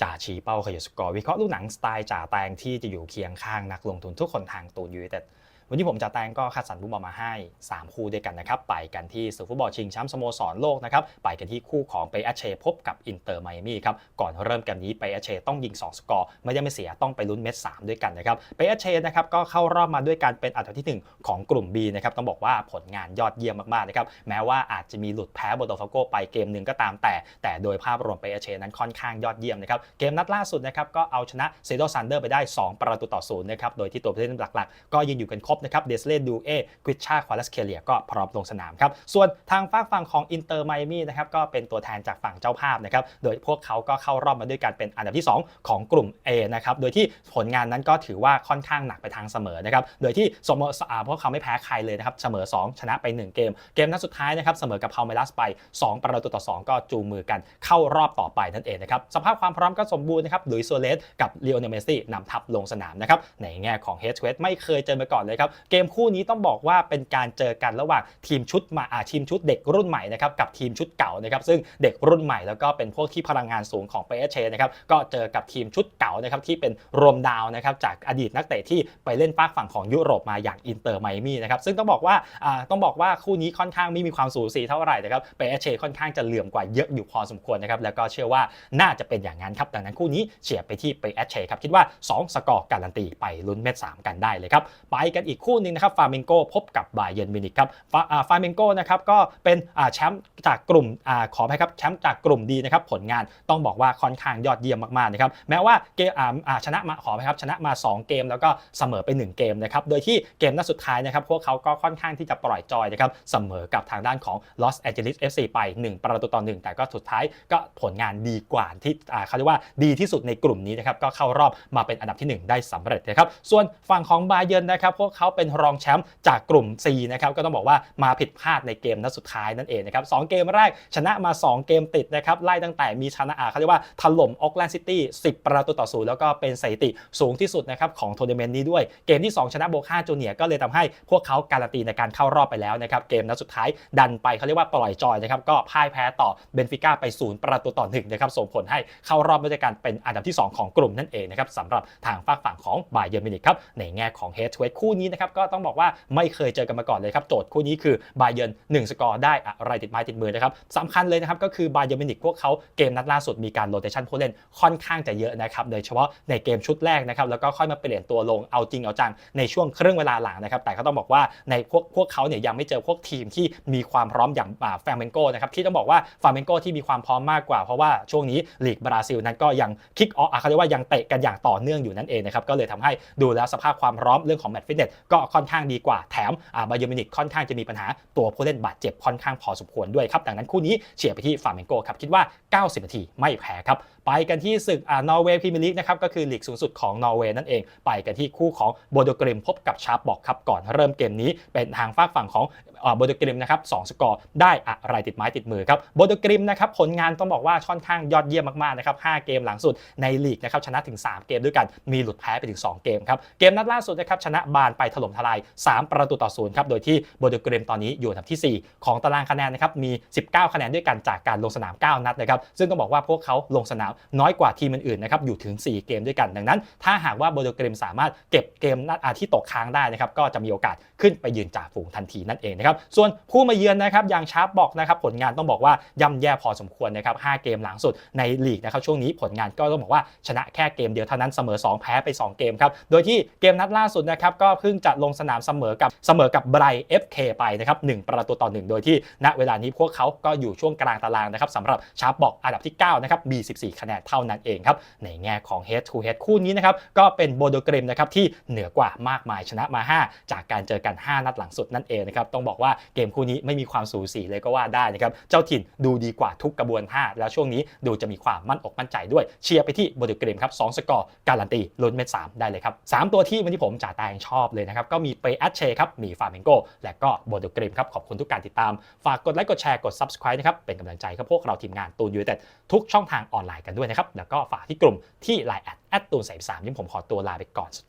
จ่าชี้เป้าขยายสกอร์วิเคราะห์ลูกหนังสไตล์จ่าแตงที่จะอยู่เคียงข้างนักลงทุนทุกคนทางตูนยูไนเต็ด วันนี้ผมจ่าแตงก็คัดสรรฟุตบอลมาให้ 3 คู่ด้วยกันนะครับ ไปกันที่ศึกฟุตบอลชิงแชมป์สโมสรโลกนะครับ ไปกันที่คู่ของเปอาเชพบกับอินเตอร์ไมอามี่ครับ ก่อนเริ่มกันนี้เปอาเชต้องยิง 2 สกอร์ ไม่ได้ไม่เสียต้องไปลุ้นเม็ด 3 ด้วยกันนะครับ เปอาเชนะครับก็เข้ารอบมาด้วยการเป็นอันดับที่ 1 ของกลุ่ม B นะครับ ต้องบอกว่าผลงานยอดเยี่ยมมากๆนะครับ แม้ว่าอาจจะมีหลุดแพ้โบโตฟาโกไปเกมหนึ่งก็ตามแต่ แต่โดยภาพรวมเปอาเชนั้นค่อนข้างยอดเยี่ยมนะครับ เกมนัดล่าสุดนะครับก็เอาชนะเซโดซันเดอร์ไปได้ 2 ประตูต่อศูนย์นะครับ โดยที่ตัวผู้เล่นหลักๆ ก็ยังอยู่กันครบนะครับเดสเลดูเอกวิชชาควาลัสเคเลียก็พร้อมลงสนามครับ ส่วนทางฝากฝั่งของอินเตอร์ไมอามี่นะครับก็เป็นตัวแทนจากฝั่งเจ้าภาพนะครับ โดยพวกเขาก็เข้ารอบมาด้วยการเป็นอันดับที่ 2 ของกลุ่ม A นะครับ โดยที่ผลงานนั้นก็ถือว่าค่อนข้างหนักไปทางเสมอนะครับ โดยที่สมอ่าพวกเขาไม่แพ้ใครเลยนะครับเสมอ 2 ชนะไป 1 เกม เกมนัดสุดท้ายนะครับเสมอกับพาเมลัสไป 2 ประตูต่อ 2 ก็จูงมือกันเข้ารอบต่อไปนั่นเองนะครับสภาพความพร้อมก็สมบูรณ์นะครับลุยส์โซเลสกับเลโอเนลเมสซี่นำทัพลงสนามนะครับในแง่ของเฮด o เ e ไม่เคยเจอมาก่อนเลยครับเกมคู่นี้ต้องบอกว่าเป็นการเจอกันระหว่างทีมชุดมาอาทีมชุดเด็กรุ่นใหม่นะครับกับทีมชุดเก่านะครับซึ่งเด็กรุ่นใหม่แล้วก็เป็นพวกที่พลังงานสูงของเปเชนะครับก็เจอกับทีมชุดเก่านะครับที่เป็นรวมดาวนะครับจากอดีตนักเตะที่ไปเล่นฝากฝั่งของยุโรปมาอย่างอินเตอร์ไมมี่นะครับซึ่งต้องบอกว่าอ่าต้องบอกว่าคู่นี้ค่อนข้างไม่มีความสูสีเท่าไหร่นะครับเปเชค่อนข้างจะเหลื่อมกว่าเยอะอยู่พอสมควรนะครับแล้วก็เชื่อว่าน่าจะเป็นอย่างนั้นครับดังนั้นคู่นี้เฉียบไปที่เปเชครับคิดว่า 2 สกอร์การันตีไปลุ้นเม็ด3กันได้เลยครับไปกันอีกคู่หนึ่งนะครับฟาเมนโกพบกับบาเยนมินิกครับฟาเมนโกนะครับก็เป็นแชมป์จากกลุ่มอขออภัยครับแชมป์จากกลุ่มดีนะครับผลงานต้องบอกว่าค่อนข้างยอดเยี่ยมมากๆนะครับแม้ว่าเกมชนะมาขออภัยครับชนะมา 2 เกม แล้วก็เสมอไป 1 เกมนะครับโดยที่เกมนัดสุดท้ายนะครับพวกเขาก็ค่อนข้างที่จะปล่อยจอยนะครับเสมอกับทางด้านของ Los Angeles FC ไป 1 ประตูต่อ1แต่ก็สุดท้ายก็ผลงานดีกว่าที่เขาเรียกว่าดีที่สุดในกลุ่มนี้นะครับก็เข้ารอบมาเป็นอันดับที่ 1 ได้สำเร็จนะครับส่วนฝั่งของบาเยนนะครับพวกเขาเป็นรองแชมป์จากกลุ่ม C นะครับก็ต้องบอกว่ามาผิดพลาดในเกมนัดสุดท้ายนั่นเองนะครับสองเกมแรกชนะมา 2 เกมติดนะครับไล่ตั้งแต่มีชนะอาเขาเรียกว่าถล่มออกแลนด์ซิตี้10 ประตูต่อศูนย์แล้วก็เป็นสถิติสูงที่สุดนะครับของทัวร์นาเมนต์นี้ด้วยเกมที่ 2 ชนะโบคาจูเนียก็เลยทำให้พวกเขาการันตีในการเข้ารอบไปแล้วนะครับเกมนัดสุดท้ายดันไปเขาเรียกว่าปล่อยจอยนะครับก็พ่ายแพ้ต่อเบนฟิก้าไปศูนย์ประตูต่อหนึ่งนะครับส่งผลให้เข้ารอบด้วยการเป็นอันดับที่ 2 ของกลุ่มนั่นเองนะครับสำหรับทางฝากฝั่งของบาเยอร์มินิกครับในแง่ของเฮดทูเฮดคู่นี้นะครับก็ต้องบอกว่าไม่เคยเจอกันมาก่อนเลยครับโจทย์คู่นี้คือบาเยอร์หนึ่งสกอร์ได้อะไรติดไม้ติดมือนะครับสำคัญเลยนะครับก็คือบาเยอร์มินิกพวกเขาเกมนัดล่าสุดมีการโรเตชันผู้เล่นค่อนข้างจะเยอะนะครับโดยเฉพาะในเกมชุดแรกนะครับแล้วก็ค่อยมาเปลี่ยนตัวลงเอาจริงเอาจังในช่วงครึ่งเวลาหลังนะครับแต่ก็ต้องบอกว่าในพวกพวกเขาเนี่ยยังไม่เจอพวกทีมที่มีความพร้อมอย่างแฟร์เมนโกนะครับที่ต้องบอกว่าฟาเมนโกที่มีความพร้อมมากกว่า เพราะว่าช่วงนี้ลีกบราซิลนั้นก็ยังคิกออฟเขาเรียกว่ายังเตะกันอย่างต่อเนื่องอยู่นั่นเองนะครับก็เลยทำให้ดูแล้วสภาพความพร้อมเรื่องของแมตช์ฟิตเนสก็ค่อนข้างดีกว่าแถมบาเยอร์มินิกค่อนข้างจะมีปัญหาตัวผู้เล่นบาดเจ็บค่อนข้างพอสมควรด้วยครับดังนั้นคู่นี้เฉียบไปที่ฟาเมนโกครับคิดว่า 90 นาทีไม่แพ้ครับ ไปกันที่ศึกนอร์เวย์พรีเมียร์ลีกนะครับก็คือลีกสูงสุดของนอร์เวย์นั่นเอง ไปกันที่คู่ของโบโดกริมพบกับชาร์ปบอกครับก่อนเริ่มเกมนี้เป็นทางฝากฝั่งของโบโดกริมนะครับสสกอร์ได้อะไรติดไม้ติดมือครับโบโดกริมนะครับผลงานต้องบอกว่าค่อนข้างยอดเยี่ยมมากๆนะครับ5เกมหลังสุดในลีกนะครับชนะถึง 3 เกมด้วยกันมีหลุดแพ้ไปถึง 2 เกมครับเกมนัดล่าสุดนะครับชนะบานไปถล่มทลาย 3 ประตูต่อศูนย์ครับโดยที่โบโดกริมตอนนี้อยู่อันดับที่ 4 ของตารางคะแนนนะครับมี 19 คะแนนด้วยกันจากการลงสนาม 9 นัดนะครับซึ่งต้องบอกว่าพวกเขาลงสนามน้อยกว่าทีมอื่นๆนะครับอยู่ถึง 4 เกมด้วยกัน ดังนั้น ถ้าหากว่าโบโดกรมสามารถเก็บเกมนัดอาที่ตกค้างได้นะครับก็จะมีโอกาสขึ้นไปยืนจ่าฝูงทันทีนั่นเองนะครับส่วนผู้มาเยือนนะครับอย่างชาร์ปบอกนะครับผลงานต้องบอกว่าย่ำแย่พอสมควรนะครับ5เกมหลังสุดในลีกนะครับช่วงนี้ผลงานก็ต้องบอกว่าชนะแค่เกมเดียวเท่านั้นเสมอ 2 แพ้ไป 2 เกมครับโดยที่เกมนัดล่าสุดนะครับก็เพิ่งจะลงสนามเสมอกับเสมอกับไบร FK ไปนะครับ1ประตูต่อ 1 โดยที่ณเวลานี้พวกเขาก็อยู่ช่วงกลางตารางนะครับสำหรับชาร์ปบอกอันดับที่9นะครับมี 14คะแนนเท่านั้นเองครับ ในแง่ของ head to head คู่นี้นะครับก็เป็นโบโดกริมนะครับที่เหนือกว่ามากมายชนะมา 5 จากการเจอกัน 5 นัดหลังสุดนั่นเองนะครับต้องบอกว่าเกมคู่นี้ไม่มีความสูสีเลยก็ว่าได้นะครับเจ้าถิ่นดูดีกว่าทุกกระบวนท่าแล้วช่วงนี้ดูจะมีความมั่นอกมั่นใจด้วยเชียร์ไปที่โบโดกริมครับ2สกอร์การันตีลุ้นเม็ด3ได้เลยครับ3ตัวที่วันนี้ผมจ่าแตงชอบเลยนะครับก็มีเปแอชเชครับมีฟาเมนโกและก็โบโดกริมครับขอบคุณทุกการติดตามฝากกดไลค์กดแชร์กด subscribe นะครับเป็นกำลังใจกับพวกเราทีมงานตูนยูแต่ทุกช่องทางออนไลน์กันด้วยนะครับ แล้วก็ฝากที่กลุ่มที่ไลน์แอดแอดตูนสามยิ่งผมขอตัวลาไปก่อนครับ